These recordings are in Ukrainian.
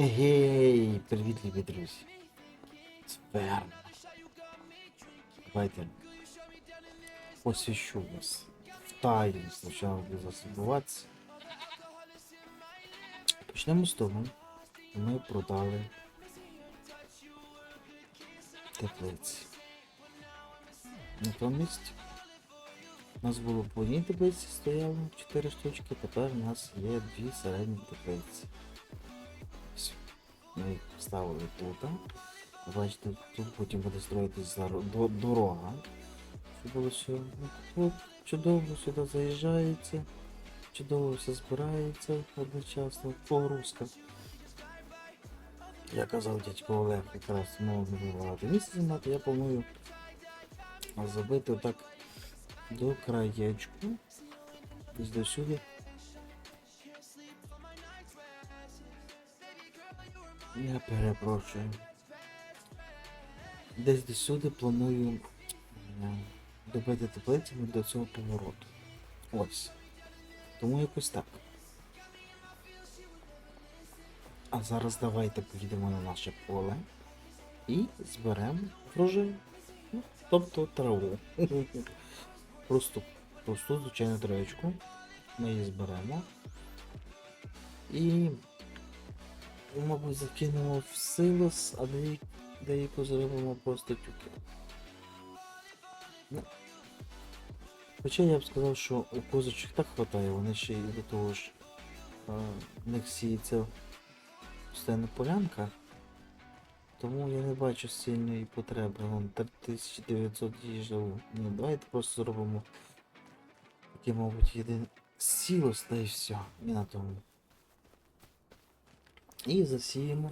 Гей, привіт, любі друзі. Сперма. Давайте посвящу вас в тайну спочатку буде вас. Почнемо з того, ми продали теплиці. На тому місці у нас було по одній теплиці стояло 4 штучки, тепер у нас є дві середні теплиці. Ми їх вставили тут. Бачите, тут потім буде строїтись до- дорога. Щоб було все ну, тут чудово сюди заїжджається, чудово все збирається одночасно, погрузка. Я казав дядько Олег, якраз мов не багато місця знімати, я планую забити отак до краєчку. Десь до. Я перепрошую. Десь до сюди планую добити теплицями до цього повороту. Ось. Тому якось так. А зараз давайте поїдемо на наше поле і зберемо врожай. Ну, Тобто траву. Просто просту звичайну травичку. Ми її зберемо. І, мабуть, закинемо в силос, а деяку, зробимо просто тюки. Ну. Хоча я б сказав, що у козочок так хватає, вони ще й до того ж а, в них сіється постійна полянка. Тому я не бачу сильної потреби. Вон 3900 їжджав. Ну, давайте просто зробимо такий, мабуть, єдине сілос, та і все. І на тому. І засіємо.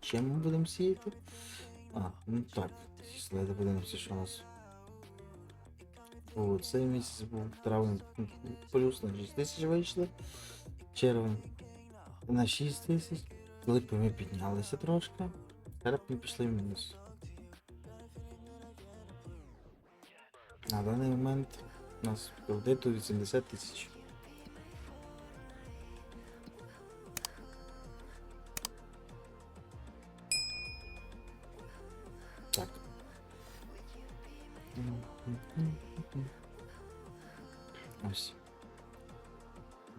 Чим ми будемо сіяти? А, ну так. Давайте подивимося, що у нас. О, цей місяць був травень плюс на 6 тисяч вийшли. Червень на 6 тисяч. Липи ми піднялися трошки. Ми пішли в мінус. На даний момент у нас кредиту 80 тисяч. Ось.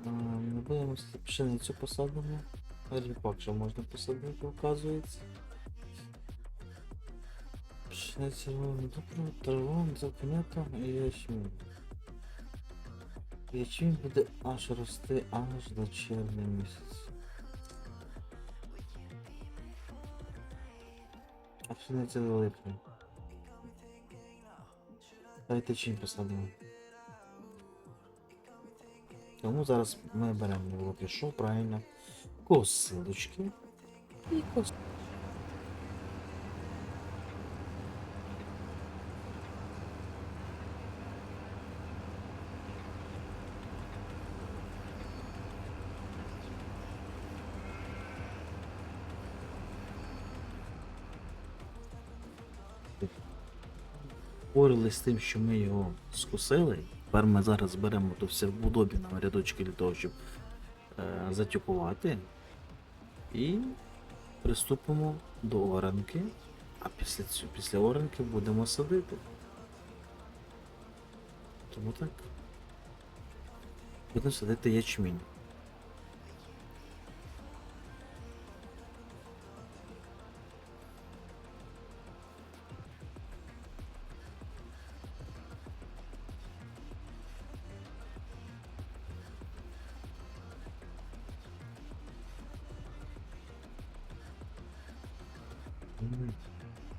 Ми будемо пшеницю посадимо. Ріпак ще можна посадити, оказується. Пшениця добре, траву, запинята і ячмінь. Ячмінь буде аж рости аж до червня місяця. А пшениця до липня. Давайте чим посадимо. Тому зараз ми беремо поки що, правильно, косилочки і кос. Порили з тим, що ми його скусили. Тепер ми зараз беремо то все в удобі нам рядочки для того, щоб е, затюкувати. І приступимо до оранки. А після, після оранки будемо садити. Тому так. Будемо садити ячмінь.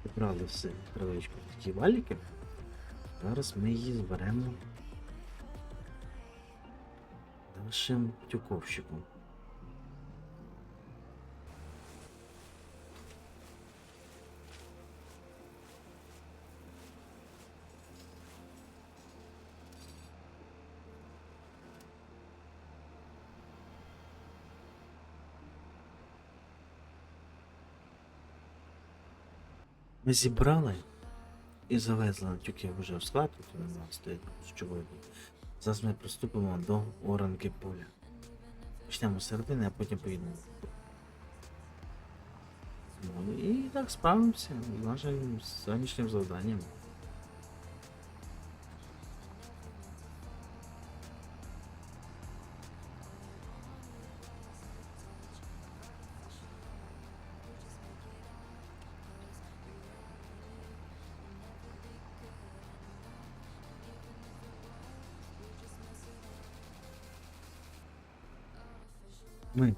Зібрали все травичку такі валіки. Зараз ми її зберемо нашим тюковщиком. Ми зібрали і завезли тюки вже в склад, у нас стоїть сьогодні. Зараз ми приступимо до оранки поля. Почнемо з середини, а потім поїдемо. Ну і так справимося з нашим сьогоднішнім завданням. Ми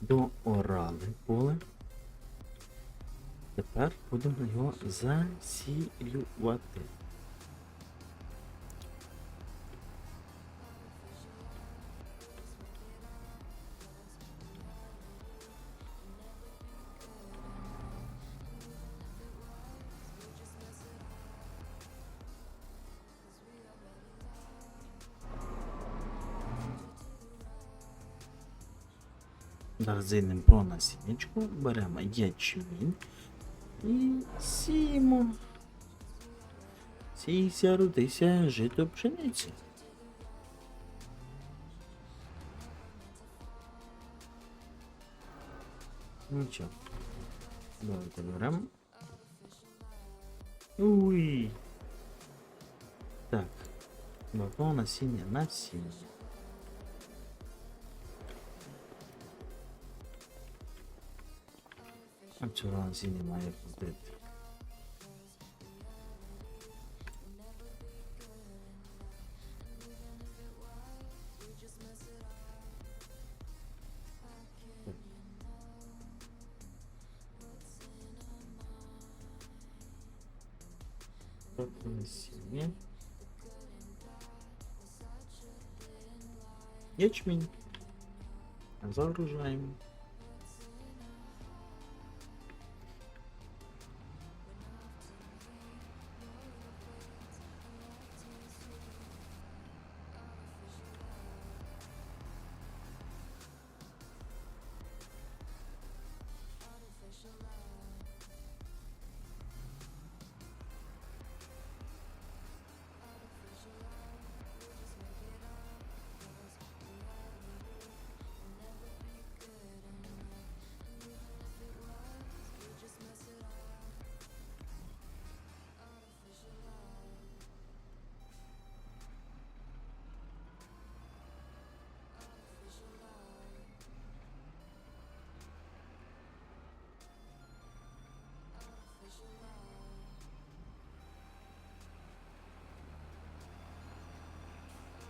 доорали поле. Тепер будемо його засілювати. Зайдемо по насіннячку, беремо ячмінь і сіємо. Сійся, родися, жито пшениці. Нічого. Давайте беремо. Уй. Так. Бабло насіння насіння. А цього насіння має бути. Тобто насіння. Ячмінь. Загружаємо.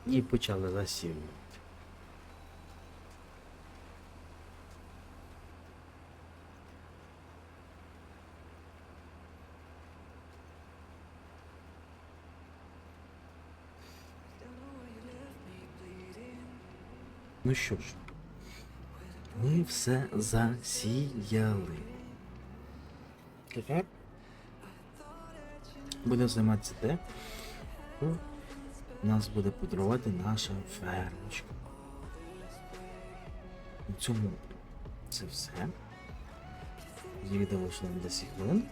І почали засівувати. Ну що ж, ми все засіяли. Тепер будемо займатися те, нас буде подарувати наша фермочка. На цьому це все. Відео вийшло на 10 хвилин.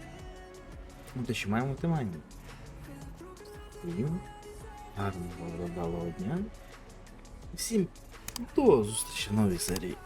Ну, те, що маємо те. Гарного доброго дня. Всім до зустрічі в новій серії.